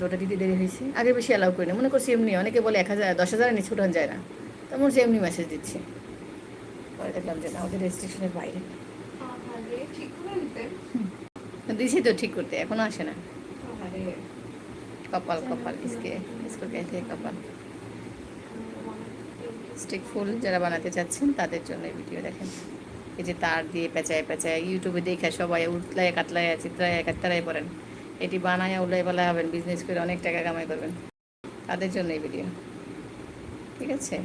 দুটা দিতে দেরি হয়েছে। আগে বেশি অ্যালাউ করি না। মনে করছি এমনি অনেকে বলে এক হাজার দশ হাজার নিচে উঠান যায় না। তেমন সে এমনি মেসেজ দিচ্ছে। পরে দেখলাম যে না ওদের রেজিস্ট্রেশনের বাইরে। দিছি তো ঠিক করতে এখনও আসে না। কপাল কপাল ইসকে ইসকো কে কপাল। স্টিক ফুল যারা বানাতে চাচ্ছেন তাদের জন্য ভিডিও দেখেন। এই যে তার দিয়ে পেঁচায় পেঁচায় ইউটিউবে দেখে সবাই উঠলায় কাটলায় চিত্রায় কাটতারায় পড়েন। এটি বানায় উল্লাই বেলা হবেন বিজনেস করে অনেক টাকা কামাই করবেন। তাদের জন্য এই ভিডিও ঠিক আছে?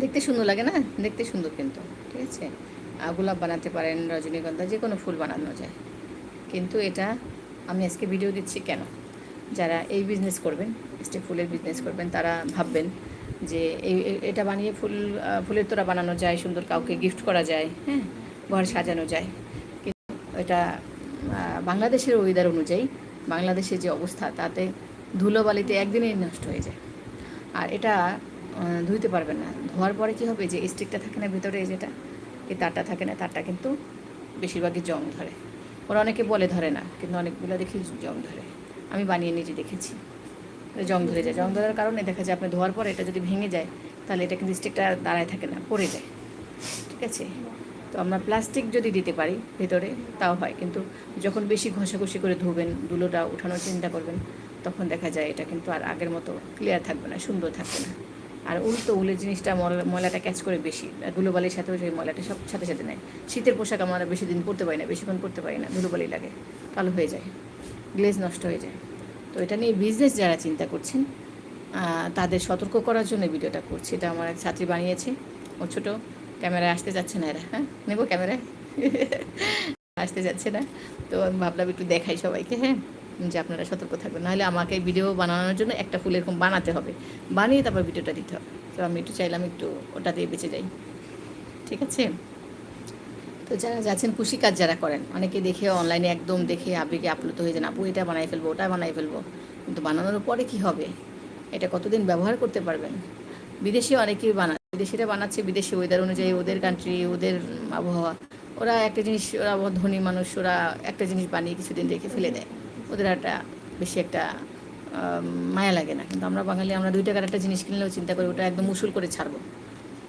দেখতে সুন্দর লাগে না? দেখতে সুন্দর কিন্তু। ঠিক আছে? গোলাপ বানাতে পারেন, রজনীগন্ধা যে কোনো ফুল বানানো যায়। কিন্তু এটা আমি আজকে ভিডিও দিচ্ছি কেন? যারা এই বিজনেস করবেন স্টেপ ফুলের বিজনেস করবেন, তারা ভাববেন যে এই এটা বানিয়ে ফুল ফুলের তোড়া বানানো যায়, সুন্দর কাউকে গিফট করা যায় হ্যাঁ? ঘর সাজানো যায়। কিন্তু এটা বাংলাদেশের ওয়েদার অনুযায়ী বাংলাদেশের যে অবস্থা, তাতে ধুলোবালিতে একদিনেই নষ্ট হয়ে যায়। আর এটা ধুইতে পারবেন না। ধোয়ার পরে কি হবে? যে স্টিকটা থাকে না ভিতরে যেটা, এই তারটা থাকে না, তারটা কিন্তু বেশিরভাগই জং ধরে। ওরা অনেকে বলে ধরে না, কিন্তু অনেকগুলো দেখি জং ধরে। আমি বানিয়ে নিজে দেখেছি। জং ধরে যায়। জং ধরার কারণে দেখা যায়, আপনি ধোয়ার পরে এটা যদি ভেঙে যায়, তাহলে এটা কিন্তু স্টিকটা দাঁড়ায় থাকে না, পড়ে যায়। ঠিক আছে? তো আমরা প্লাস্টিক যদি দিতে পারি ভেতরে, তাও হয়। কিন্তু যখন বেশি ঘষাঘষি করে ধুবেন, ধুলোটা উঠানোর চিন্তা করবেন, তখন দেখা যায় এটা কিন্তু আর আগের মতো ক্লিয়ার থাকবে না, সুন্দর থাকবে না। আর উল্টো উলের জিনিসটা ময়লা- ময়লাটা ক্যাচ করে বেশি। ধুলোবালির সাথেও সেই ময়লাটা সব সাথে সাথে নেয়। শীতের পোশাক আমরা বেশি দিন পরতে পারি না, বেশিক্ষণ পরতে পারি না, ধুলোবালি লাগে, কালো হয়ে যায় গ্লেজ নষ্ট হয়ে যায়। তো এটা নিয়ে বিজনেস যারা চিন্তা করছেন তাদের সতর্ক করার জন্য ভিডিওটা করছি। এটা আমার এক ছাত্রী বানিয়েছে, ও ছোটো। ক্যামেরায় আসতে যাচ্ছে না এরা হ্যাঁ? নেব ক্যামেরায়? আসতে যাচ্ছে না। তো আমি ভাবলাম একটু দেখাই সবাইকে হ্যাঁ? যে আপনারা সতর্ক থাকবেন। নাহলে আমাকে ভিডিও বানানোর জন্য একটা ফুল এরকম বানাতে হবে। বানিয়ে তারপর ভিডিওটা দিতে হবে। তো আমি একটু চাইলাম একটু ওটা দিয়ে বেঁচে যাই। ঠিক আছে? তো যারা যাচ্ছেন, খুশি কাজ যারা করেন, অনেকে দেখে অনলাইনে একদম দেখে আবেগে আপ্লুত হয়ে যান, আপু, এটা বানাই ফেলব, ওটা বানাই ফেলব। কিন্তু বানানোর পরে কি হবে? এটা কতদিন ব্যবহার করতে পারবেন? বিদেশে অনেকেই বানায়। বিদেশিরা বানাচ্ছে বিদেশি ওয়েদার অনুযায়ী ওদের কান্ট্রি ওদের আবহাওয়া। ওরা একটা জিনিস, ওরা ধনী মানুষ, ওরা একটা জিনিস বানিয়ে কিছুদিন রেখে ফেলে দেয়। ওদের একটা বেশি একটা মায়া লাগে না। কিন্তু আমরা বাঙালি, আমরা দুই টাকার একটা জিনিস কিনলেও চিন্তা করি, ওটা একদম উসুল করে ছাড়বো।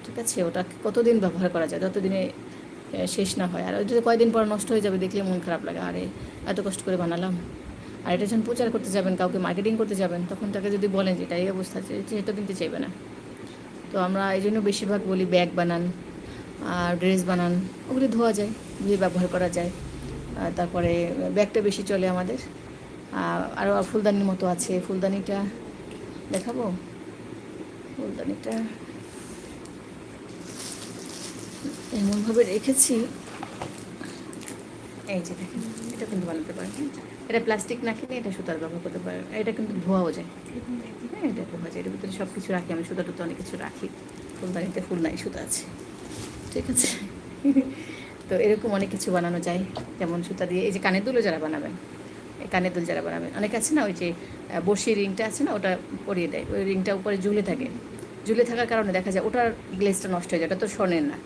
ঠিক আছে? ওটা কতদিন ব্যবহার করা যায়? যতদিনে শেষ না হয়। আর ওই যদি কয়দিন পর নষ্ট হয়ে যাবে দেখলে মন খারাপ লাগে। আরে, এত কষ্ট করে বানালাম। আর এটা যখন প্রচার করতে যাবেন, কাউকে মার্কেটিং করতে যাবেন, তখন তাকে যদি বলেন যে এটা এই অবস্থা আছে সেটা কিনতে চাইবে না। তো আমরা এই জন্য বেশিরভাগ বলি ব্যাগ বানান, আর ড্রেস বানান, ওগুলি ধোয়া যায় ধুয়ে ব্যবহার করা যায়। তারপরে ব্যাগটা বেশি চলে আমাদের। আর ফুলদানির মতো আছে। ফুলদানিটা দেখাবো? ফুলদানিটা এমনভাবে রেখেছি। এই যে দেখেন, এটা কিন্তু বানাতে পারেন। এটা প্লাস্টিক না কিনে এটা সুতার ব্যবহার করতে পারেন। এটা কিন্তু ধোয়াও যায়। হ্যাঁ এটা যায় এটার ভিতরে সব কিছু রাখি, আমি সুতা টুতা অনেক কিছু রাখি। ফুলদানিতে ফুল নাই, সুতা আছে। ঠিক আছে? তো এরকম অনেক কিছু বানানো যায়, যেমন সুতা দিয়ে। এই যে কানের দুলও যারা বানাবেন কানের দুল যারা বানাবেন। অনেক আছে না, ওই যে বড়শি রিংটা আছে না, ওটা পরিয়ে দেয়। ওই রিংটা উপরে ঝুলে থাকে। ঝুলে থাকার কারণে দেখা যায় ওটার গ্লেসটা নষ্ট হয়ে যায়। ওটা তো স্বর্ণের না।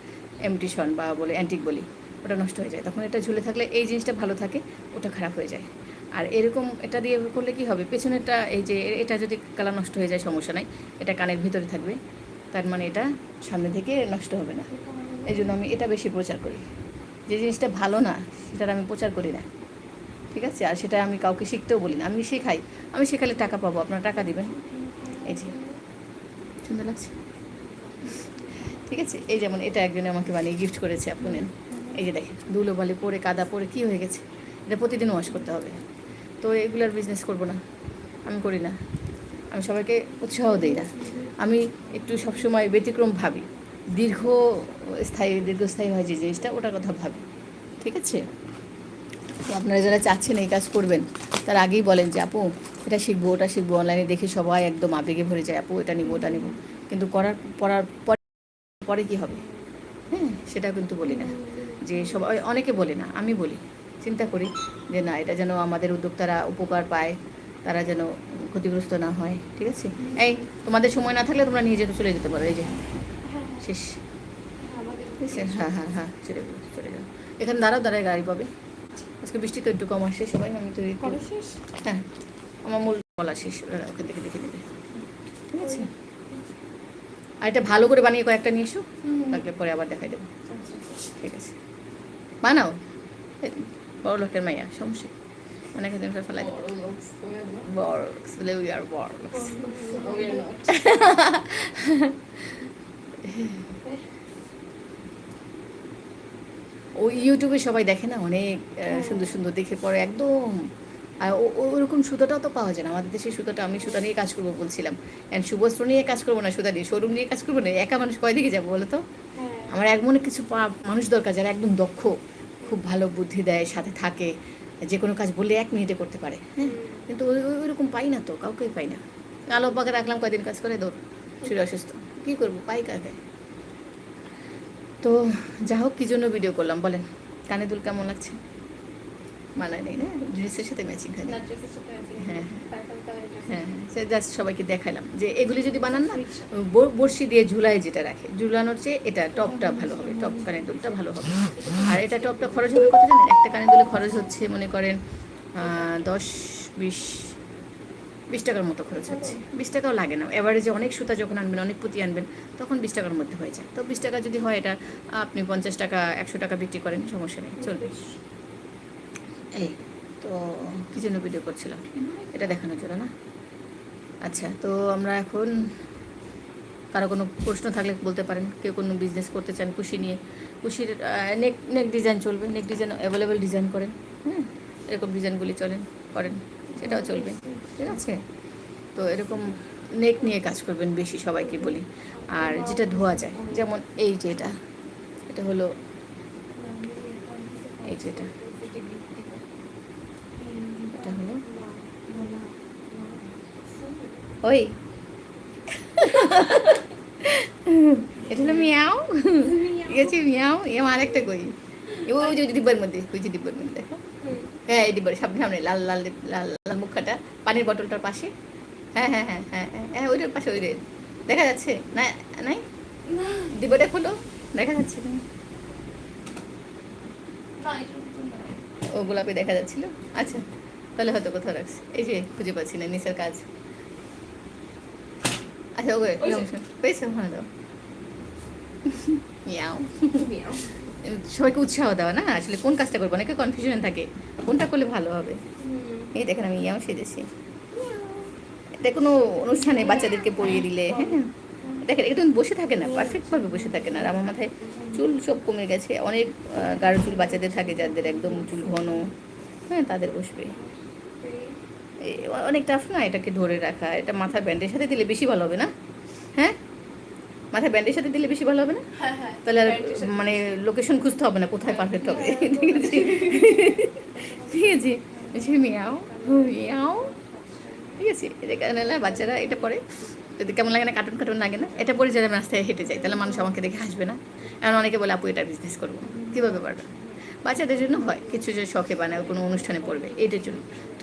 এমটি স্বর্ণ বা বলে, অ্যান্টিক বলি, ওটা নষ্ট হয়ে যায়। তখন এটা ঝুলে থাকলে এই জিনিসটা ভালো থাকে, ওটা খারাপ হয়ে যায়। আর এরকম, এটা দিয়ে করলে কি হবে? পেছনেরটা, এই যে এটা যদি কালার নষ্ট হয়ে যায়, সমস্যা নাই। এটা কানের ভিতরে থাকবে। তার মানে এটা সামনে থেকে নষ্ট হবে না। এই জন্য আমি এটা বেশি প্রচার করি। যে জিনিসটা ভালো না, সেটার আমি প্রচার করি না। ঠিক আছে? আর সেটা আমি কাউকে শিখতেও বলি না। আমি শেখাই। আমি শেখালে টাকা পাবো। আপনারা টাকা দিবেন। এই যে। সুন্দর লাগছে? ঠিক আছে? এই যেমন এটা একজনে আমাকে বানিয়ে গিফট করেছে আপনি এই যে দেখেন ধুলো বালি পরে, কাদা পরে কী হয়ে গেছে? এটা প্রতিদিন ওয়াশ করতে হবে। তো এগুলার বিজনেস করব না। আমি করি না। আমি সবাইকে উৎসাহ দিই না। আমি একটু সবসময় ব্যতিক্রম ভাবি। দীর্ঘ স্থায়ী, দীর্ঘস্থায়ী হয় যে জিনিসটা, ওটার কথা ভাবি। ঠিক আছে? তো আপনারা যারা চাচ্ছেন এই কাজ করবেন, তার আগেই বলেন যে, আপু, এটা শিখব, ওটা শিখব অনলাইনে দেখে সবাই একদম আবেগে ভরে যায়, আপু, এটা নিবো, ওটা নিবো। কিন্তু করার, পড়ার পরে পরে কী হবে? হ্যাঁ সেটা কিন্তু বলি না। যে সবাই, অনেকে বলে না, আমি বলি। চিন্তা করি যে না এটা যেন আমাদের উদ্যোক্তারা উপকার পায় তারা যেন ক্ষতিগ্রস্ত না হয় ঠিক আছে? এই তোমাদের সময় না থাকলে তোমরা নিয়ে যেতে চলে যেতে পারো এই যে। শেষ। হ্যাঁ হ্যাঁ হ্যাঁ চলে চলে যাও এখানে দাঁড়াও দাঁড়ায় গাড়ি পাবে। আজকে বৃষ্টি তো একটু কম আসে সবাই আমি তো হ্যাঁ আমার মূল বলা শেষ ওখান থেকে দেখে নেবে। ঠিক আছে? আর এটা ভালো করে বানিয়ে কয়েকটা নিয়ে এসো লাগলে পরে আবার দেখাই দেবো। ঠিক আছে? বানাও। বড় লোকের মাইয়া সমস্যা অনেক দিন করে ফেলাই বড় বলে we are বড়। ওই ইউটিউবে সবাই দেখে না? অনেক সুন্দর সুন্দর দেখে পরে একদম। আর ওরকম সুতোটাও তো পাওয়া যায় না। আমাদের দেশে সুতোটা আমি সুতা নিয়ে কাজ করব বলছিলাম। অ্যান্ড সুবস্ত্র নিয়ে কাজ করব না সুতা নিয়ে। শোরুম নিয়ে কাজ করব না একা মানুষ কয় দিকে যাব বলো তো? আমার এক মনে কিছু মানুষ দরকার যারা একদম দক্ষ। খুব ভালো বুদ্ধি দেয় সাথে থাকে। যে কোনো কাজ বললে এক মিনিটে করতে পারে। হ্যাঁ কিন্তু ওই ওই- ওইরকম পাই না তো কাউকেই পাই না। আলো পাকে রাখলাম কয়দিন কাজ করে দৌড় শরীর অসুস্থ। কী করব পাই কাকে? তো যা হোক কী জন্য ভিডিও করলাম বলেন। কানে দুল কেমন লাগছে? মানায় নেই না? ড্রেসের সাথে ম্যাচিং হয় না। হ্যাঁ, হ্যাঁ। সে জাস্ট সবাইকে দেখালাম যে এগুলি যদি বানান না বড়শি দিয়ে ঝুলায় যেটা রাখে, ঝুলানোর চেয়ে এটা টপটা ভালো হবে, টপ কানের দুলটা ভালো হবে। আর এটা টপটা খরচ হবে কত জানেন? একটা কানের দুলে খরচ হচ্ছে মনে করেন দশ, বিশ বিশ টাকার মতো খরচ হচ্ছে। বিশ টাকাও লাগে না। এভারেজে অনেক সুতা যখন আনবেন, অনেক পুঁতি আনবেন, তখন বিশ টাকার মধ্যে হয়ে যায়। তো বিশ টাকা যদি হয় এটা, আপনি পঞ্চাশ টাকা, একশো টাকা বিক্রি করেন, সমস্যা নেই, চলবে। এই, তো কী জন্য ভিডিও করছিলাম? এটা দেখানোর জন্য না? আচ্ছা তো আমরা এখন কারও কোনো প্রশ্ন থাকলে বলতে পারেন, কেউ কোনো বিজনেস করতে চান খুশি নিয়ে, খুশির নেক নেক ডিজাইন চলবে নেক ডিজাইন অ্যাভেলেবেল ডিজাইন করেন হ্যাঁ এরকম ডিজাইনগুলি চলেন, করেন, সেটাও চলবে, ঠিক আছে? তো এরকম নেক নিয়ে কাজ করবেন বেশি সবাইকে বলি, আর যেটা ধোয়া যায়, যেমন এই যে এটা হলো এই যে এটা এটা হলো ওই। এটা মিয়াও। আছে, মিয়াও। এ আমার একটা কই। এ ওই যে ডিব্বার মধ্যে, ওই যে ডিব্বার মধ্যে দেখো। হ্যাঁ এই ডিব্বার সামনে সামনে, লাল লাল লাল লাল মুখাটা, পানির বটলটার পাশে। হ্যাঁ হ্যাঁ হ্যাঁ হ্যাঁ হ্যাঁ হ্যাঁ ওইটার পাশে, ওই দেখা যাচ্ছে। না, নাই? ডিব্বাটা খোলো, দেখা যাচ্ছে না। ও গোলাপি দেখা যাচ্ছিল? আচ্ছা তাহলে হয়তো কোথাও রাখছি। এই যে খুঁজে পাচ্ছি না নিচের কাজ। আচ্ছা ওকে পেয়েছে ওখানে দাও ইয়াও সবাইকে উৎসাহ দেওয়া না আসলে কোন কাজটা করব অনেকে কনফিউশন থাকে কোনটা করলে ভালো হবে এই দেখেন আমি ইয়াও সেজেছি এটা কোনো অনুষ্ঠানে বাচ্চাদেরকে পরিয়ে দিলে হ্যাঁ দেখেন এটা কিন্তু বসে থাকে না পারফেক্টভাবে বসে থাকে না আর আমার মাথায় চুল সব কমে গেছে অনেক গাঢ় চুল বাচ্চাদের থাকে যাদের একদম চুল ঘন হ্যাঁ তাদের বসবে অনেক টাফ না এটাকে ধরে রাখা এটা মাথার ব্যান্ডের সাথে দিলে বেশি ভালো হবে না? হ্যাঁ? মাথায় ব্যান্ডের সাথে দিলে বেশি ভালো হবে না? তাহলে আর মানে লোকেশন খুঁজতে হবে না কোথায় পারফেক্ট হবে? ঠিক আছে? ঠিক আছে? জি, মিয়াও মিয়াও। ঠিক আছে? এটা কারণে না বাচ্চারা এটা পরে। যদি কেমন লাগে না কার্টুন কার্টুন লাগে না এটা পরে যারা আমি রাস্তায় হেঁটে যাই তাহলে মানুষ আমাকে দেখে হাসবে না। এমন অনেকে বলে আপু এটা বিজনেস করব। কীভাবে পারবে? বাচ্চাদের জন্য হয়। কিছু যে শখে বানায়, কোনো অনুষ্ঠানে পড়বে এটার জন্য।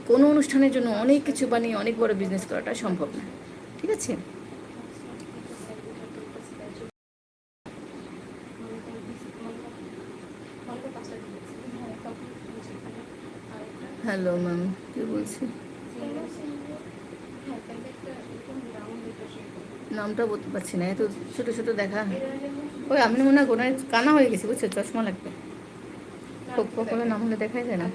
কোনো অনুষ্ঠানের জন্য অনেক কিছু বানিয়ে অনেক বড় বিজনেস করাটা সম্ভব না। ঠিক আছে? হ্যালো ম্যাম কি বলছি? নামটা বলতে পারছি না, এত ছোটো ছোটো দেখা। ওই আমি মনে হয় কানা হয়ে গেছি, বুঝছ? চশমা লাগবে। খুব কখনো নাম হলে দেখাই যায় না।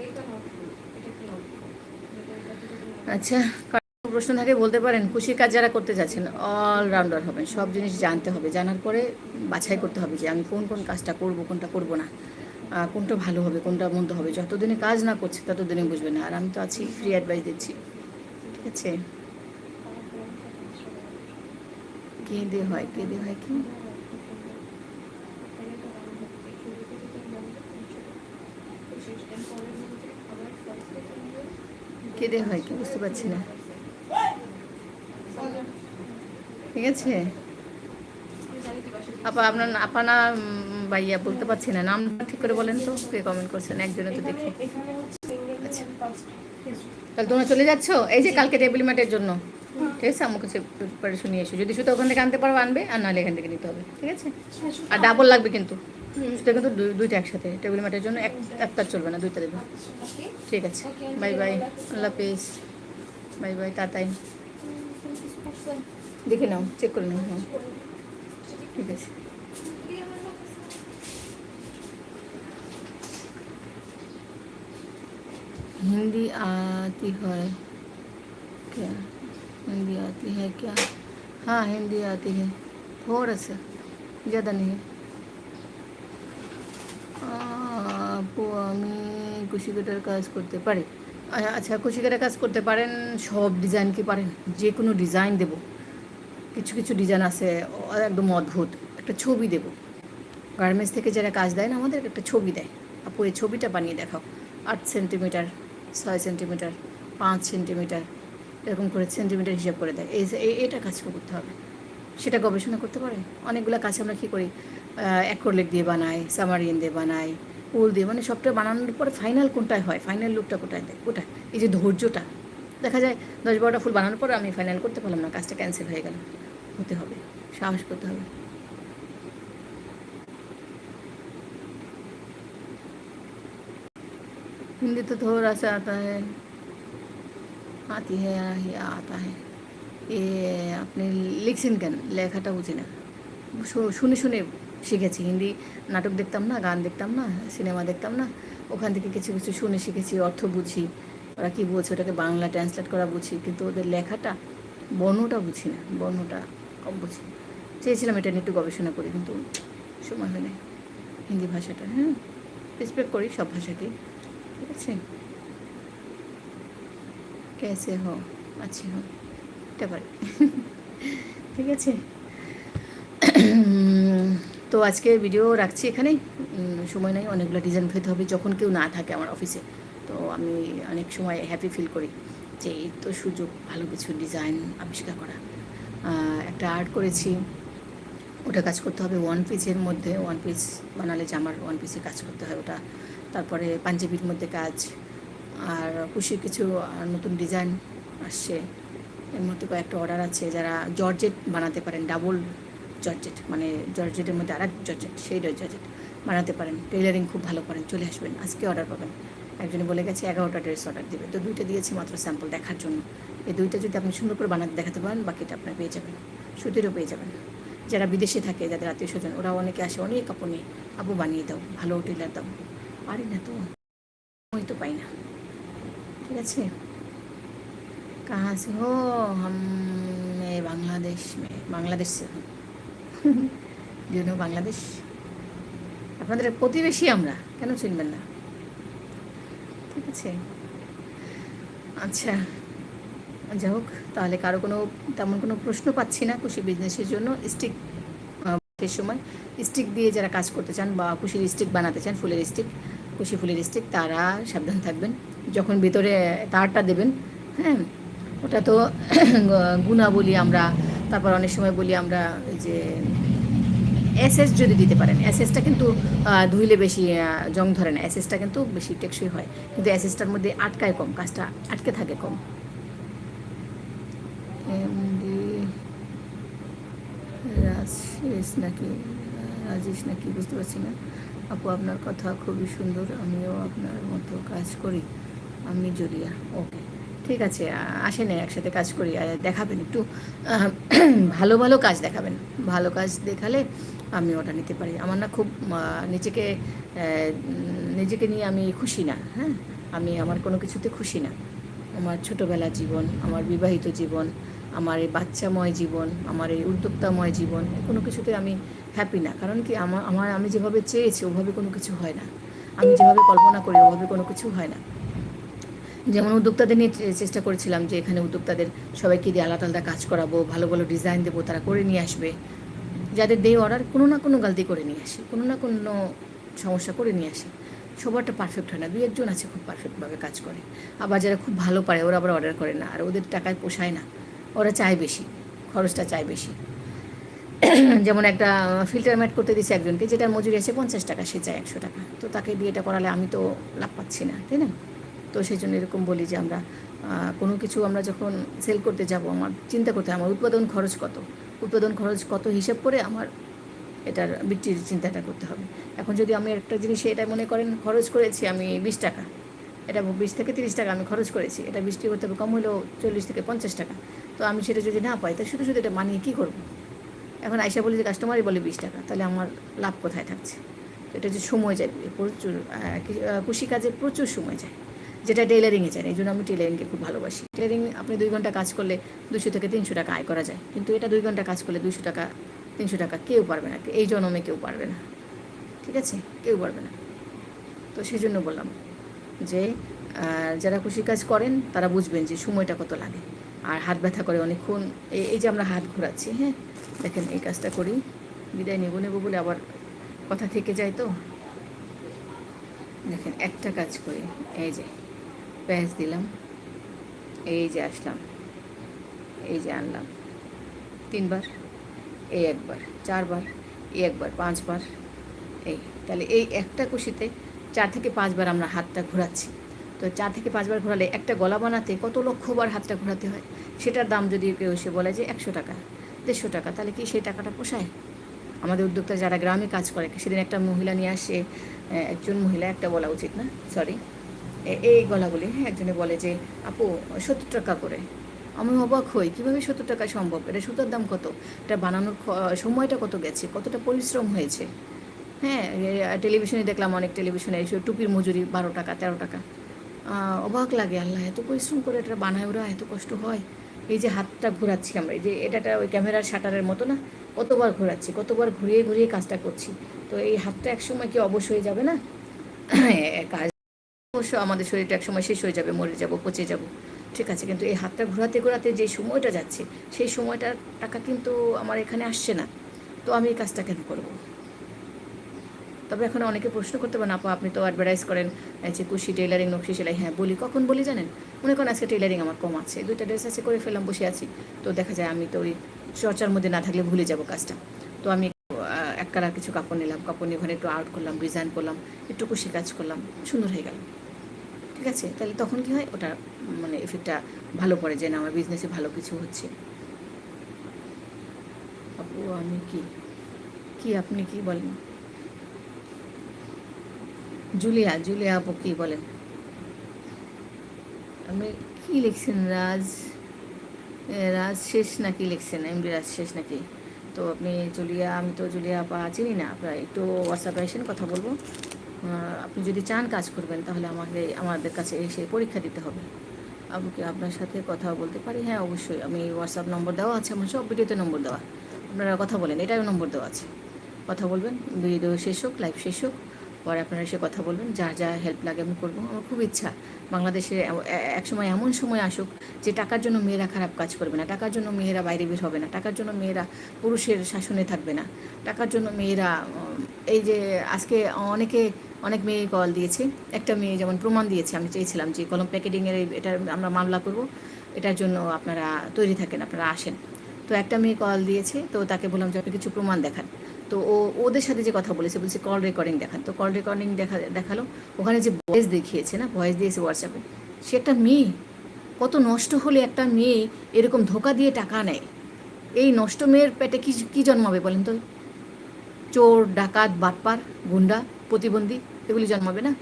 আচ্ছা কার প্রশ্ন থাকে, বলতে পারেন, খুশির কাজ যারা করতে যাচ্ছেন অলরাউন্ডার হবেন, সব জিনিস জানতে হবে। জানার পরে বাছাই করতে হবে যে আমি কোন কোন কাজটা করব, কোনটা করব না। কোনটা ভালো হবে, কোনটা মন্দ হবে। যতদিনে কাজ না করছি, ততদিনে বুঝবে না। আর আমি তো আছি ফ্রি অ্যাডভাইস দিচ্ছি। ঠিক আছে? কে দিয়ে হয়, কে দিয়ে হয়, কি? কে দিয়ে হয় কি বুঝতে পারছি না। ঠিক আছে? আপা, আপনার আপা না ভাইয়া বলতে পারছি না। নামটা ঠিক করে বলেন তো, কে কমেন্ট করছেন? একজনে তো দেখি। আচ্ছা। তাহলে তোমরা চলে যাচ্ছ? এই যে কালকে টেবিল ম্যাটের জন্য। ঠিক আছে? আমাকে প্রিপারেশন নিয়ে এসো। যদি শুধু ওখান থেকে আনতে পারো, আনবে। আর নাহলে এখান থেকে নিতে হবে। ঠিক আছে? আর ডাবল লাগবে কিন্তু। সেটা কিন্তু দুই- দুইটা একসাথে টেবিল ম্যাটের জন্য এক একটা চলবে না দুইটা দেবে ঠিক আছে বাই বাই আল্লাহ হাফিজ বাই বাই টাটাই তুমি কিছু করছো? দেখে নাও চেক করে নাও হ্যাঁ ঠিক আছে কি আমার কাছে? हिंदी आती है क्या हिंदी आती है क्या हाँ हिंदी आती है थोड़ा सा ज़्यादा नहीं কুশিকাটার কাজ করতে পারি। আচ্ছা কুশিকাটার কাজ করতে পারেন, সব ডিজাইন কি পারেন? যে কোনো ডিজাইন দেব। কিছু কিছু ডিজাইন আছে, একদম অদ্ভুত। একটা ছবি দেব। গার্মেন্টস থেকে যারা কাজ দেয় না আমাদের, একটা ছবি দেয়। আপু, এই ছবিটা বানিয়ে দেখাও। আট সেন্টিমিটার ছয় সেন্টিমিটার পাঁচ সেন্টিমিটার এরকম করে সেন্টিমিটার হিসাব করে দেয়। এই এই- এটা কাজ করতে হবে। সেটা গবেষণা করতে পারেন? অনেকগুলো কাজ আমরা কী করি? অ্যাক্রোলিক দিয়ে বানাই সামারিন দিয়ে বানাই উল দিয়ে মানে সবটা বানানোর পরে ফাইনাল কোনটায় হয় ফাইনাল লুকটা কোথায় দেয় কোথায় এই যে ধৈর্যটা দেখা যায় দশ বারোটা ফুল বানানোর পরে আমি ফাইনাল করতে পারলাম না কাজটা ক্যান্সেল হয়ে গেল হতে হবে সাহস করতে হবে हिंदी तो थोड़ा सा आता है आती है या आता है এ আপনি লিখছেন কেন লেখাটা বুঝি না শু- শুনে শুনে শিখেছি। হিন্দি নাটক দেখতাম না, গান দেখতাম না, সিনেমা দেখতাম না। ওখান থেকে কিছু কিছু শুনে শিখেছি, অর্থ বুঝি। ওরা কী বলছে, ওটাকে বাংলা ট্রান্সলেট করা বুঝি, কিন্তু ওদের লেখাটা, বর্ণটা বুঝি না, বর্ণটা কম বুঝি। চেয়েছিলাম এটা নিয়ে একটু গবেষণা করি, কিন্তু সময় হয় না হিন্দি ভাষাটা হ্যাঁ রেসপেক্ট করি সব ভাষাকেই ঠিক আছে? কেসে হো আচ্ছি হো এটা পারি। ঠিক আছে? তো আজকে ভিডিও রাখছি এখানেই। সময় নেই, অনেকগুলো ডিজাইন পেতে হবে, যখন কেউ না থাকে আমার অফিসে তো আমি অনেক সময় হ্যাপি ফিল করি যে এই তো সুযোগ, ভালো কিছু ডিজাইন আবিষ্কার করা। একটা আর্ট করেছি, ওটা কাজ করতে হবে ওয়ান পিসের মধ্যে ওয়ান পিস বানালে জামার ওয়ান পিসে কাজ করতে হয় ওটা। তারপরে পাঞ্জাবির মধ্যে কাজ, আর খুশির কিছু নতুন ডিজাইন আসছে। এর মধ্যে কয়েকটা অর্ডার আছে, যারা জর্জেট বানাতে পারেন ডাবল জর্জেট মানে জর্জেটের মধ্যে আর এক জর্জেট সেই জর্জেট বানাতে পারেন। টেইলারিং খুব ভালো করেন, চলে আসবেন, আজকে অর্ডার পাবেন। একজনে বলে গেছে, এগারোটা ড্রেস অর্ডার দেবে। তো দুইটা দিয়েছি মাত্র স্যাম্পল দেখার জন্য। এই দুইটা যদি আপনি সুন্দর করে বানাতে দেখাতে পারেন, বাকিটা আপনার পেয়ে যাবেন, সুতিরও পেয়ে যাবেন। যারা বিদেশে থাকে, যাদের আত্মীয় স্বজন ওরা অনেকে আসে, অনেক কাপড় নিয়ে আপু বানিয়ে দাও, ভালো টেলার দাও। পারি না তো ওই তো পাই না। ঠিক আছে? কাজ হো হাম বাংলাদেশ বাংলাদেশ জন্য বাংলাদেশ আপনাদের প্রতিবেশী আমরা, কেন চিনবেন না? ঠিক আছে। আচ্ছা যাই হোক, তাহলে কারও কোনো, তেমন কোনো প্রশ্ন পাচ্ছি না কুশি বিজনেসের জন্য। স্টিক সময়, স্টিক দিয়ে যারা কাজ করতে চান বা কুশির স্টিক বানাতে চান, ফুলের স্টিক কুশি ফুলের স্টিক, তারা সাবধান থাকবেন। যখন ভিতরে তারটা দেবেন হ্যাঁ ওটা তো গুণাবলী আমরা তারপর অনেক সময় বলি আমরা যে এসএস যদি দিতে পারেন, এসএসটা কিন্তু ধুইলে বেশি জং ধরে না। এসএসটা কিন্তু বেশি টেকসই হয়। কিন্তু এসএসটার মধ্যে আটকায় কম, কাজটা আটকে থাকে কম। রাজেশ নাকি রাজেশ নাকি, বুঝতে পারছি না। আপু, আপনার কথা খুবই সুন্দর, আমিও আপনার মতো কাজ করি। আমি জুলিয়া, ওকে। ঠিক আছে আসেন, একসাথে কাজ করি দেখাবেন একটু ভালো ভালো কাজ দেখাবেন। ভালো কাজ দেখালে আমি ওটা নিতে পারি। আমার না খুব নিজেকে নিজেকে নিয়ে আমি খুশি না হ্যাঁ? আমি আমার কোনো কিছুতে খুশি না। আমার ছোটোবেলার জীবন, আমার বিবাহিত জীবন, আমার এই বাচ্চাময় জীবন, আমার এই উদ্যোক্তাময় জীবন, কোনো কিছুতে আমি হ্যাপি না। কারণ কি আমার আমার, আমি যেভাবে চেয়েছি, ওভাবে কোনো কিছু হয় না। আমি যেভাবে কল্পনা করি, ওভাবে কোনো কিছু হয় না। যেমন উদ্যোক্তাদের নিয়ে চেষ্টা করেছিলাম যে এখানে উদ্যোক্তাদের সবাইকে দিয়ে আলাদা আলাদা কাজ করাবো, ভালো ভালো ডিজাইন দেবো, তারা করে নিয়ে আসবে। যাদের দেই অর্ডার কোনো না কোনো গালতি করে নিয়ে আসে, কোনো না কোনো সমস্যা করে নিয়ে আসে। সবারটা পারফেক্ট হয় না, দুই একজন আছে খুব পারফেক্টভাবে কাজ করে। আবার যারা খুব ভালো পারে, ওরা আবার অর্ডার করে না, আর ওদের টাকায় পোষায় না। ওরা চায় বেশি, খরচটা চায় বেশি। যেমন একটা ফিল্টার ম্যাট করতে দিচ্ছে একজনকে, যেটার মজুরি আছে পঞ্চাশ টাকা, সে চায় একশো টাকা। তো তাকে দিয়ে এটা করালে আমি তো লাভ পাচ্ছি না, তাই না? তো সেই জন্য এরকম বলি যে আমরা কোনো কিছু আমরা যখন সেল করতে যাব, আমার চিন্তা করতে আমার উৎপাদন খরচ কত? উৎপাদন খরচ কত হিসাব করে আমার এটার বিক্রির চিন্তাটা করতে হবে। এখন যদি আমি একটা জিনিস এটা মনে করেন খরচ করেছি আমি বিশ টাকা, এটা বিশ থেকে তিরিশ টাকা আমি খরচ করেছি, এটা বৃষ্টি করতে হবে কম হলেও চল্লিশ থেকে পঞ্চাশ টাকা, তো আমি সেটা যদি না পাই, তা শুধু শুধু এটা মানিয়ে কী করব? এখন আইসা বলি যে কাস্টমারই বলে বিশ টাকা, তাহলে আমার লাভ কোথায় থাকছে? এটা যে সময় যায়, প্রচুর কৃষিকাজে প্রচুর সময় যায়। যেটা টেলারিংয়ে না। এই জন্য আমি টেলারিংকে খুব ভালোবাসি। টেলারিং আপনি দুই ঘণ্টা কাজ করলে দুশো থেকে তিনশো টাকা আয় করা যায়। কিন্তু এটা দুই ঘণ্টা কাজ করলে দুশো টাকা, তিনশো টাকা কেউ পারবে না। এই জন্মে কেউ পারবে না। ঠিক আছে? কেউ পারবে না। তো সেই জন্য বললাম যে যারা কৃষিকাজ করেন, তারা বুঝবেন যে সময়টা কত লাগে। আর হাত ব্যথা করে অনেকক্ষণ এই যে আমরা হাত ঘোরাচ্ছি হ্যাঁ? দেখেন এই কাজটা করি, বিদায় নেব নেব বলে আবার কথা থেকে যায় তো? দেখেন একটা কাজ করি, এই যে প্যাঁচ দিলাম। এই যে আসলাম। এই যে আনলাম। তিনবার। এই একবার। চারবার। এই একবার। পাঁচবার। এই। তাহলে এই একটা কুশিতে চার থেকে পাঁচবার আমরা হাতটা ঘোরাচ্ছি। তো চার থেকে পাঁচবার ঘোরালে একটা গলা বানাতে কত লক্ষবার হাতটা ঘোরাতে হয়? সেটার দাম যদি কেউ এসে বলে যে একশো টাকা, দেড়শো টাকা, তাহলে কি সেই টাকাটা পোষায়? আমাদের উদ্যোক্তা যারা গ্রামে কাজ করে, সেদিন একটা মহিলা নিয়ে আসে একজন মহিলা, একটা বলা উচিত না সরি এই গলাগুলি হ্যাঁ একজনে বলে যে, আপু, সত্তর টাকা করে। আমি অবাক হই, কীভাবে সত্তর টাকা সম্ভব? এটা সুতার দাম কত? এটা বানানোর সময়টা কত গেছে? কতটা পরিশ্রম হয়েছে? হ্যাঁ টেলিভিশনে দেখলাম অনেক টেলিভিশনে এসে টুপির মজুরি বারো টাকা, তেরো টাকা। অবাক লাগে, আল্লাহ, এত পরিশ্রম করে এটা বানায় ওরা, এত কষ্ট হয়। এই যে হাতটা ঘোরাচ্ছি আমরা, এই যে এটাটা ওই ক্যামেরার শাটারের মতো না? কতবার ঘোরাচ্ছি, কতবার ঘুরিয়ে ঘুরিয়ে কাজটা করছি। তো এই হাতটা একসময় কি অবশ্য হয়ে যাবে না? কাজ অবশ্য আমাদের শরীরটা একসময় শেষ হয়ে যাবে, মরে যাব, পচে যাব। ঠিক আছে, কিন্তু এই হাতটা ঘোরাতে ঘোরাতে যে সময়টা যাচ্ছে, সেই সময়টার টাকা কিন্তু আমার এখানে আসছে না। তো আমি এই কাজটা কেন করব? তবে এখন অনেকে প্রশ্ন করতে পারেন, আপা, আপনি তো অ্যাডভার্টাইজ করেন যে কুশি টেলারিং নকশি সেলাই। হ্যাঁ বলি। কখন বলি জানেন? মনে করেন আজকে টেলারিং আমার কম আছে। দুইটা ড্রেস আছে, করে ফেললাম, বসে আছি। তো দেখা যায় আমি তো ওই চর্চার মধ্যে না থাকলে ভুলে যাব কাজটা। তো আমি এক কালার কিছু কাপড় নিলাম। কাপড় নিয়ে ওখানে একটু আর্ট করলাম ডিজাইন করলাম, একটু কুশি কাজ করলাম। সুন্দর হয়ে গেল। ঠিক আছে, তাহলে তখন কি হয় ওটা মানে এফেক্টটা ভালো পড়ে যে না, আমার বিজনেসে ভালো কিছু হচ্ছে। আপু, আমি কি কি আপনি কি বলেন? জুলিয়া জুলিয়া আপু কি বলেন? আপনি কি লিখছেন, রাজ? রাজ শেষ নাকি লিখছেন? এমডি রাজ শেষ নাকি? তো আপনি জুলিয়া, আমি তো জুলিয়া আপা চিনি না, আপনার একটু হোয়াটসঅ্যাপে আসেন, কথা বলব। আপনি যদি চান কাজ করবেন, তাহলে আমাকে, আমাদের কাছে এসে পরীক্ষা দিতে হবে। আপু কি আপনার সাথে কথা বলতে পারি। হ্যাঁ অবশ্যই। আমি হোয়াটসঅ্যাপ নম্বর দেওয়া আছে, আমার সব ভিডিওতে নম্বর দেওয়া। আপনারা কথা বলেন এটাও নম্বর দেওয়া আছে। কথা বলবেন ভিডিও শেষ হোক লাইভ শেষ হোক, পরে আপনারা এসে কথা বলবেন। যা যা হেল্প লাগে আমি করব। আমার খুব ইচ্ছা, বাংলাদেশে এক সময় এমন সময় আসুক যে টাকার জন্য মেয়েরা খারাপ কাজ করবে না। টাকার জন্য মেয়েরা বাইরে বের হবে না। টাকার জন্য মেয়েরা পুরুষের শাসনে থাকবে না। টাকার জন্য মেয়েরা এই যে আজকে অনেকে অনেক মেয়ে কল দিয়েছে। একটা মেয়ে যেমন প্রমাণ দিয়েছে, আমি চেয়েছিলাম যে কলম প্যাকেটিংয়ের এটা আমরা মামলা করব। এটার জন্য আপনারা তৈরি থাকেন, আপনারা আসেন। তো একটা মেয়ে কল দিয়েছে, তো তাকে বললাম যে আপনি কিছু প্রমাণ দেখান। তো ও, ওদের সাথে যে কথা বলেছে, বলছে কল রেকর্ডিং দেখান। তো কল রেকর্ডিং দেখা, দেখাল। ওখানে যে ভয়েস দেখিয়েছে না, ভয়েস দিয়েছে হোয়াটসঅ্যাপে, সে একটা মেয়ে। কত নষ্ট হলে একটা মেয়ে এরকম ধোকা দিয়ে টাকা নেয়। এই নষ্ট মেয়ের পেটে কি, কী জন্মাবে বলেন তো? চোর, ডাকাত, বাটপার, গুন্ডা। প্রতিবন্ধী, এগুলি জন্মাবে না।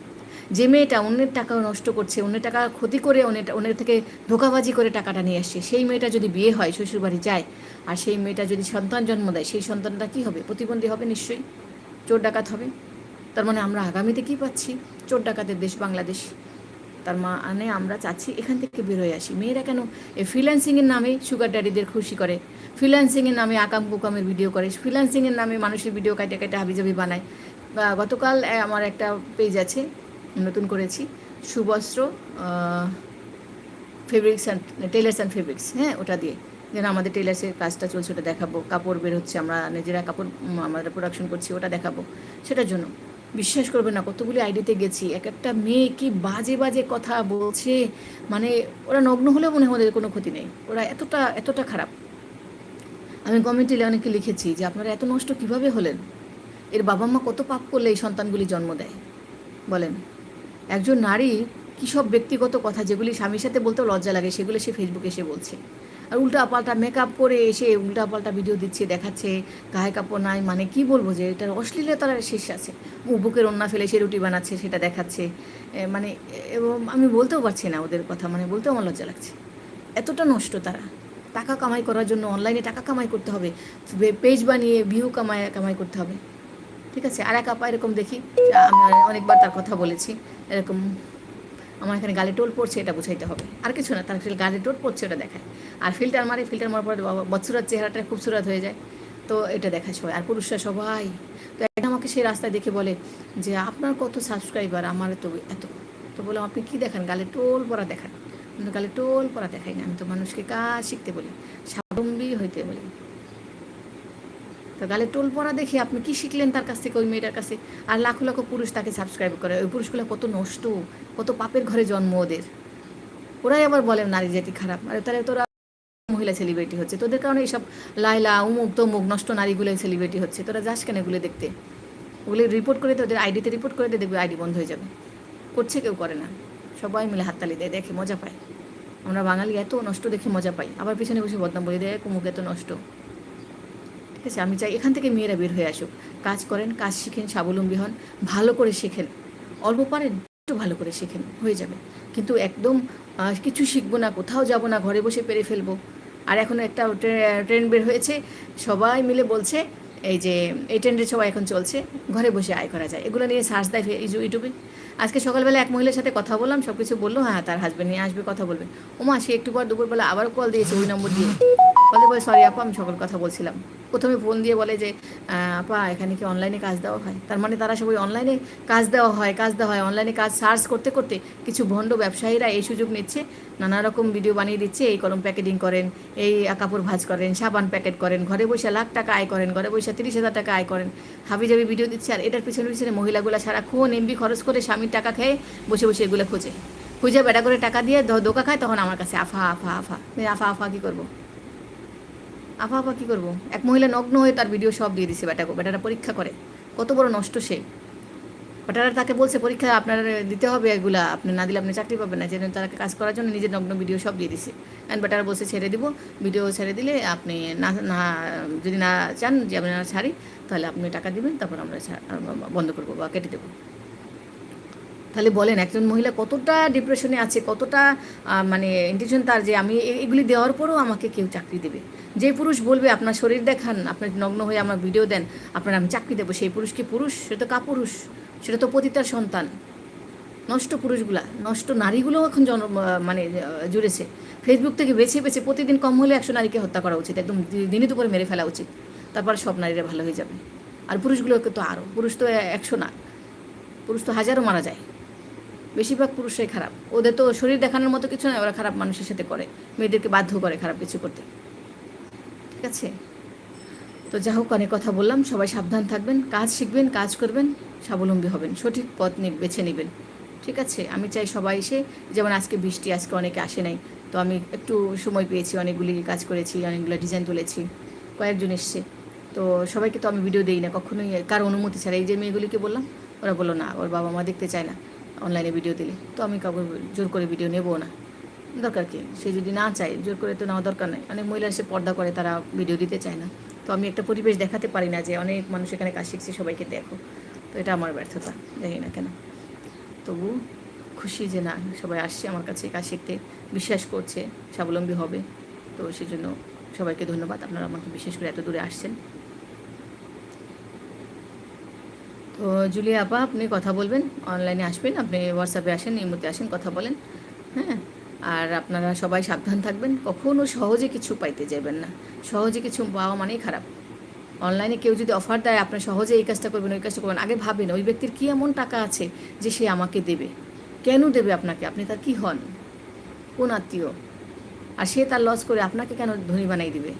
যে মেয়েটা অন্যের টাকা নষ্ট করছে, অন্যের টাকা ক্ষতি করে অন্যের অন্যের থেকে ধোকাবাজি করে টাকাটা নিয়ে আসছে, সেই মেয়েটা যদি বিয়ে হয়, শ্বশুরবাড়ি যায়, আর সেই মেয়েটা যদি সন্তান জন্ম দেয়, সেই সন্তানটা কী হবে? প্রতিবন্ধী হবে নিশ্চয়ই। চোর ডাকাত হবে। তার মানে আমরা আগামীতে কী পাচ্ছি? চোর ডাকাতের দেশ বাংলাদেশ। তার মানে আমরা চাচ্ছি এখান থেকে বেরোয় আসি। মেয়েরা কেন? এই ফ্রিল্যান্সিংয়ের নামে সুগার ড্যাডিদের খুশি করে। ফ্রিল্যান্সিংয়ের নামে আকাম কুকামের ভিডিও করে। ফ্রিল্যান্সিংয়ের নামে মানুষের ভিডিও কাটে কাটে হাবিজাবি বানায়। গতকাল আমার একটা পেজ আছে, নতুন করেছি, Subastra fabrics and tailors and fabrics হ্যাঁ ওটা দিয়ে। যেন আমাদের টেলার্সের কাজটা চলছে, ওটা দেখাবো। কাপড় বের হচ্ছে, আমরা নিজেরা কাপড় আমরা প্রোডাকশন করছি, ওটা দেখাবো। সেটার জন্য। বিশ্বাস করবে না, কতগুলি আইডিতে গেছি, এক একটা মেয়ে কি বাজে বাজে কথা বলছে মানে ওরা নগ্ন হলেও মনে হয় কোনো ক্ষতি নেই। ওরা এতটা এতটা খারাপ। আমি কমেন্টে অনেকে লিখেছি যে, আপনারা এত নষ্ট কীভাবে হলেন? এর বাবা মা কত পাপ করলে এই সন্তানগুলি জন্ম দেয়? বলেন। একজন নারী কী সব ব্যক্তিগত কথা যেগুলি স্বামীর সাথে বলতেও লজ্জা লাগে, সেগুলো সে ফেসবুকে এসে বলছে। আর উল্টা পাল্টা মেকআপ করে এসে উল্টা পাল্টা ভিডিও দিচ্ছে, দেখাচ্ছে, গায়ে কাপড় নাই মানে কি বলব যে এটার অশ্লীলতার শেষ আছে। বুকের অন্না ফেলে সে রুটি বানাচ্ছে, সেটা দেখাচ্ছে। মানে এবং আমি বলতেও পারছি না ওদের কথা মানে বলতেও আমার লজ্জা লাগছে। এতটা নষ্ট তারা। টাকা কামাই করার জন্য অনলাইনে টাকা কামাই করতে হবে পেজ বানিয়ে ভিউ কামাই কামাই করতে হবে। ঠিক আছে? আর এক আপা এরকম দেখি আমি অনেকবার তার কথা বলেছি। এরকম আমার এখানে গালে টোল পড়ছে, এটা বুঝাইতে হবে। আর কিছু না, তার গালে টোল পড়ছে, ওটা দেখায়। আর ফিল্টার মারে, ফিল্টার মারার পরে বৎসুরাত চেহারাটা খুবসুরাত হয়ে যায়। তো এটা দেখায় সবাই। আর পুরুষরা সবাই, তো একটা আমাকে সেই রাস্তায় দেখে বলে যে, আপনার কত সাবস্ক্রাইবার আমার তো এত। তো বললাম, আপনি কি দেখান? গালে টোল পরা দেখান। গালে টোল পরা দেখাই না। আমি তো মানুষকে কাজ শিখতে বলি। স্বাবলম্বী হইতে বলি। তো গালে টোল পরা দেখে আপনি কি শিখলেন তার কাছ থেকে ওই মেয়েটার কাছে? আর লাখো লাখো পুরুষ তাকে সাবস্ক্রাইব করে। ওই পুরুষগুলো কত নষ্ট, কত পাপের ঘরে জন্ম ওদের। ওরাই আবার বলে, নারী জাতি খারাপ। আরে তাহলে তোরা মহিলা সেলিব্রিটি হচ্ছে। তোদের কারণে এইসব লাইলা, উমুক, তমুক, নষ্ট নারীগুলো সেলিব্রিটি হচ্ছে। তোরা যাস কেন এগুলো দেখতে? ওগুলো রিপোর্ট করে তোদের আইডিতে রিপোর্ট করে দিয়ে দেখবে আইডি বন্ধ হয়ে যাবে। করছে কেউ করে না। সবাই মিলে হাততালি দেয়, দেখে মজা পায়। আমরা বাঙালি এত নষ্ট দেখে মজা পাই। আবার পিছনে বসে বদনাম বলে দেয় কুমুক এত নষ্ট। ঠিক আছে? আমি চাই এখান থেকে মেয়েরা বের হয়ে আসুক। কাজ করেন, কাজ শিখেন, স্বাবলম্বী হন, ভালো করে শেখেন। অল্প পারেন, একটু ভালো করে শেখেন, হয়ে যাবে। কিন্তু একদম কিছু শিখব না, কোথাও যাব না, ঘরে বসে পেরে ফেলব। আর এখন একটা ট্রেন্ড বের হয়েছে, সবাই মিলে বলছে, এই যে, এই ট্রেন্ডে সবাই এখন চলছে, ঘরে বসে আয় করা যায়। এগুলো নিয়ে সার্চ দেয় ইউটিউবে। আজকে সকালবেলা এক মহিলার সাথে কথা বললাম সব কিছু বলল হ্যাঁ তার হাজব্যান্ড নিয়ে আসবে, কথা বলবে। ওমা সে একটু পর দুপুরবেলা আবার কল দিয়েছে, ওই নম্বর দিয়ে। বলে বলে সরি আপা, আমি সকল কথা বলছিলাম। প্রথমে ফোন দিয়ে বলে যে আপা, এখানে কি অনলাইনে কাজ দেওয়া হয়? তার মানে তারা সবাই অনলাইনে কাজ দেওয়া হয়, কাজ দেওয়া হয়। অনলাইনে কাজ সার্চ করতে করতে কিছু ভণ্ড ব্যবসায়ীরা এই সুযোগ নিচ্ছে, নানা রকম ভিডিও বানিয়ে দিচ্ছে। এই কলম প্যাকেটিং করেন, এই কাপড় ভাজ করেন, সাবান প্যাকেট করেন, ঘরে বসে লাখ টাকা আয় করেন, ঘরে বসে তিরিশ হাজার টাকা আয় করেন। হাবি জাবি ভিডিও দিচ্ছে আর এটার পিছনে পিছনে মহিলাগুলো সারাক্ষণ এমবি খরচ করে স্বামীর টাকা খেয়ে বসে বসে এগুলো খোঁজে। খুঁজে বেটা করে টাকা দিয়ে দোকা খায়, তখন আমার কাছে আফা আফা আফা। আফা আফা কি করব? আফা আফা কী করব? এক মহিলা নগ্ন হয়ে তার ভিডিও সব দিয়ে দিছে বেটাকে বেটারা পরীক্ষা করে। কত বড় নষ্ট সে। বেটারা তাকে বলছে, পরীক্ষা আপনার দিতে হবে এগুলা। আপনি না দিলে আপনি চাকরি পাবেন না। যেন তাকে কাজ করার জন্য নিজের নগ্ন ভিডিও সব দিয়ে দিছে। অ্যান্ড বেটারা বলছে, ছেড়ে দিব। ভিডিও ছেড়ে দিলে আপনি না না, যদি না চান যে আমি না ছাড়ি, তাহলে আপনি টাকা দিবেন, তারপর আমরা বন্ধ করব বা কেটে দেবো। তাহলে বলেন, একজন মহিলা কতটা ডিপ্রেশনে আছে, কতটা মানে ইন্টেনশন তার যে আমি এগুলি দেওয়ার পরেও আমাকে কেউ চাকরি দেবে। যে পুরুষ বলবে, আপনার শরীর দেখান, আপনার নগ্ন হয়ে আমার ভিডিও দেন, আপনার আমি চাকরি দেবো। সেই পুরুষ কি পুরুষ? সেটা তো কাপুরুষ সেটা তো পতিতার সন্তান। নষ্ট পুরুষগুলা, নষ্ট নারীগুলোও এখন জন মানে জুড়েছে। ফেসবুক থেকে বেছে বেছে প্রতিদিন কম হলে একশো নারীকে হত্যা করা উচিত, একদম দিনে দুপুরে মেরে ফেলা উচিত। তারপর সব নারীরা ভালো হয়ে যাবে। আর পুরুষগুলোকে তো আরও পুরুষ তো একশো না, পুরুষ তো হাজারও মারা যায়। বেশিরভাগ পুরুষরাই খারাপ। ওদের তো শরীর দেখানোর মতো কিছু নয় ওরা খারাপ মানুষের সাথে করে। মেয়েদেরকে বাধ্য করে খারাপ কিছু করতে। ঠিক আছে? তো যা হোক, অনেক কথা বললাম। সবাই সাবধান থাকবেন, কাজ শিখবেন, কাজ করবেন, স্বাবলম্বী হবেন, সঠিক পথ বেছে নেবেন। ঠিক আছে? আমি চাই সবাই এসে, যেমন আজকে বৃষ্টি, আজকে অনেকে আসে নাই, তো আমি একটু সময় পেয়েছি, অনেকগুলি কাজ করেছি, অনেকগুলো ডিজাইন তুলেছি, কয়েকজন এসছে। তো সবাইকে তো আমি ভিডিও দিই না, কখনোই, কারও অনুমতি ছাড়া। এই যে মেয়েগুলিকে বললাম, ওরা বলল, না, ওর বাবা মা দেখতে চায় না। অনলাইনে ভিডিও দিলে। তো আমি কাউকে জোর করে ভিডিও নেব না। দরকার কি? সে যদি না চায়, জোর করে তো নেওয়া দরকার নেই অনেক মহিলা এসে পর্দা করে, তারা ভিডিও দিতে চায় না। তো আমি একটা পরিবেশ দেখাতে পারি না যে অনেক মানুষ এখানে কাজ শিখছে, সবাইকে দেখো। তো এটা আমার ব্যর্থতা, জানি না কেন। তবু খুশি যে না, সবাই আসছে আমার কাছে কাজ শিখতে, বিশ্বাস করছে, স্বাবলম্বী হবে। তো সেজন্য সবাইকে ধন্যবাদ। আপনারা আমাকে বিশেষ করে এত দূরে আসছেন। তো জুলিয়া আপা, আপনি কথা বলবেন অনলাইনে আসবেন, আপনি হোয়াটসঅ্যাপে আসেন, এই মধ্যে আসেন, কথা বলেন হ্যাঁ? আর আপনারা সবাই সাবধান থাকবেন কখনও সহজে কিছু পাইতে যাবেন না, সহজে কিছু পাওয়া মানেই খারাপ। অনলাইনে কেউ যদি অফার দেয়, আপনি সহজে এই কাজটা করবেন, ওই কাজটা করবেন, আগে ভাবেন, ওই ব্যক্তির কী এমন টাকা আছে যে সে আমাকে দেবে? কেন দেবে আপনাকে? আপনি তার কী হন? কোন আত্মীয়? আর সে তার লস করে আপনাকে কেন ধনী বানাই দিবে?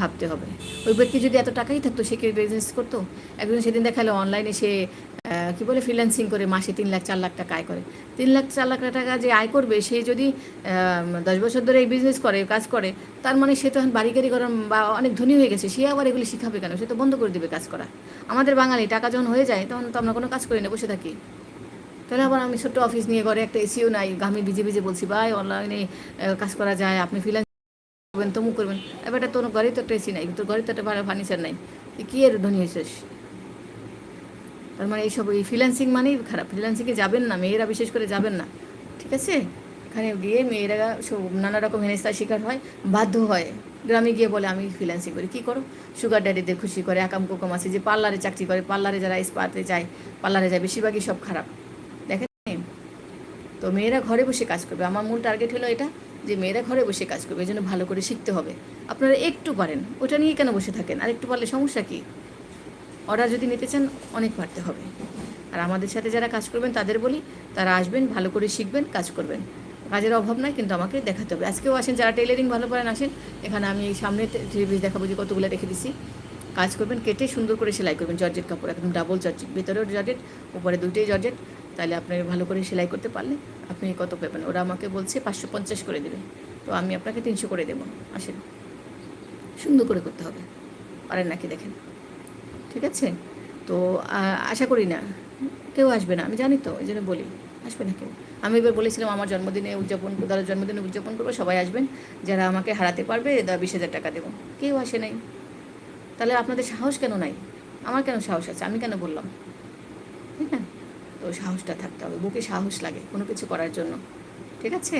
ভাবতে হবে। ওই ব্যক্তি যদি এত টাকাই থাকতো, সে কি বিজনেস করতো? একজন সেদিন দেখাল অনলাইনে সে কি বলে ফ্রিল্যান্সিং করে, মাসে তিন লাখ, চার লাখ টাকা আয় করে। তিন লাখ, চার লাখ টাকা যে আয় করবে, সে যদি দশ বছর ধরে এই বিজনেস করে, কাজ করে, তার মানে সে তো এখন বাড়ি গাড়ি করার, বা অনেক ধনী হয়ে গেছে, সে আবার এগুলি শিখাবে কেন? সে তো বন্ধ করে দেবে কাজ করা। আমাদের বাঙালি, টাকা যখন হয়ে যায়, তখন তো আমরা কোনো কাজ করি না, বসে থাকি। তাহলে আবার আমি ছোট্ট অফিস নিয়ে, ঘরে একটা এসিও নাই, আমি ভিজে ভিজে বলছি, ভাই অনলাইনে কাজ করা যায়, আপনি ফ্রিল্যান্স করবেন তমুক করবেন এবার তোর ঘরে তো একটা এসি নাই, তোর ঘরে তো একটা ভালো ফার্নিচার নাই, তুই কী এর ধনী হয়েছিস তার মানে এইসব, এই ফ্রিল্যান্সিং মানেই খারাপ ফ্রিল্যান্সিংয়ে যাবেন না, মেয়েরা বিশেষ করে যাবেন না, ঠিক আছে? এখানে গিয়ে মেয়েরা সব নানা রকম হেনস্থার শিকার হয়, বাধ্য হয়, গ্রামে গিয়ে বলে, আমি ফ্রিল্যান্সিং করি, কী করো? সুগার ড্যাডিদের খুশি করে, একাম কোকম আছে, যে পার্লারে চাকরি করে, পার্লারে যারা স্পাতে যায়, পার্লারে যায়, বেশিরভাগই সব খারাপ, দেখেন? তো মেয়েরা ঘরে বসে কাজ করবে, আমার মূল টার্গেট হলো এটা যে মেয়েরা ঘরে বসে কাজ করবে এই জন্য ভালো করে শিখতে হবে। আপনারা একটু পারেন। ওটা নিয়ে কেন বসে থাকেন? আর একটু পারলে সমস্যা কী? অর্ডার যদি নিতে চান, অনেক পারতে হবে। আর আমাদের সাথে যারা কাজ করবেন, তাদের বলি, তারা আসবেন, ভালো করে শিখবেন, কাজ করবেন। কাজের অভাব নাই, কিন্তু আমাকে দেখাতে হবে। আজকেও আসেন, যারা টেলারিং ভালো পারেন আসেন। এখানে আমি সামনে ত্রিভিজ দেখাবো যে কতগুলো রেখে দিছি। কাজ করবেন, কেটে সুন্দর করে সেলাই করবেন। জর্জেট কাপড়, একদম ডাবল জর্জেট। ভেতরেও জর্জেট, উপরে দুটোই জর্জেট। তাহলে আপনি ভালো করে সেলাই করতে পারলে আপনি কত পাবেন? ওরা আমাকে বলছে পাঁচশো পঞ্চাশ করে দেবে। তো আমি আপনাকে তিনশো করে দেবো। আসেন। সুন্দর করে করতে হবে। পারেন নাকি দেখেন। ঠিক আছে? তো আশা করি না। কেউ আসবে না। আমি জানি তো ওই জন্য বলি। আসবে না কেউ। আমি এবার বলেছিলাম আমার জন্মদিনে উদযাপন দাদার জন্মদিনে উদযাপন করব, সবাই আসবেন। যারা আমাকে হারাতে পারবে দাদা বিশ হাজার টাকা দেবো। কেউ আসে নাই। তাহলে আপনাদের সাহস কেন নাই? আমার কেন সাহস আছে? আমি কেন বললাম? ঠিক না? তো সাহসটা থাকতে হবে, বুকে সাহস লাগে কোনো কিছু করার জন্য, ঠিক আছে?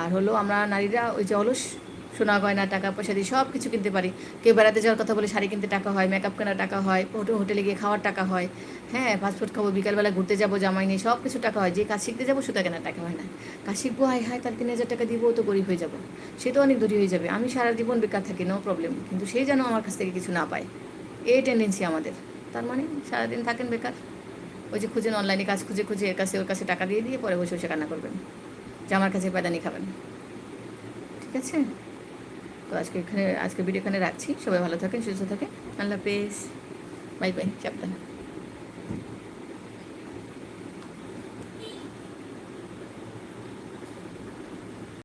আর হলো আমরা নারীরা ওই যে অলস, সোনা গয়না, টাকা পয়সা দিয়ে সব কিছু কিনতে পারি। কেউ বেড়াতে যাওয়ার কথা বলে শাড়ি কিনতে টাকা হয় মেকআপ কেনার টাকা হয় হোটেল গিয়ে খাওয়ার টাকা হয় হ্যাঁ ফাস্টফুড খাব, বিকালবেলা ঘুরতে যাব, জামাই নিয়ে সব কিছু টাকা হয়, যে কাজ শিখতে যাব সুতা কেনার টাকা হয় না। কাজ শিখব, হায় হায়, তার তিন হাজার টাকা দিব তো গরিব হয়ে যাব। সে তো অনেক দূরই হয়ে যাবে, আমি সারা জীবন বেকার থাকি নো প্রবলেম কিন্তু সে যেন আমার কাছ থেকে কিছু না পায়, এই টেন্ডেন্সি আমাদের। তার মানে সারাদিন থাকেন বেকার। ওই যে খুঁজেন অনলাইনে কাজ খুঁজে খুঁজে এর কাছে ওর কাছে টাকা দিয়ে দিয়ে পরে বসে বসে কান্না করবেন। যে আমার কাছে পায়দানি খাবেন। ঠিক আছে? তো আজকে এখানে, আজকে ভিডিও এখানে রাখছি। সবাই ভালো থাকেন, সুস্থ থাকেন। আল্লাহ পেস বাই বাই, সাবধান।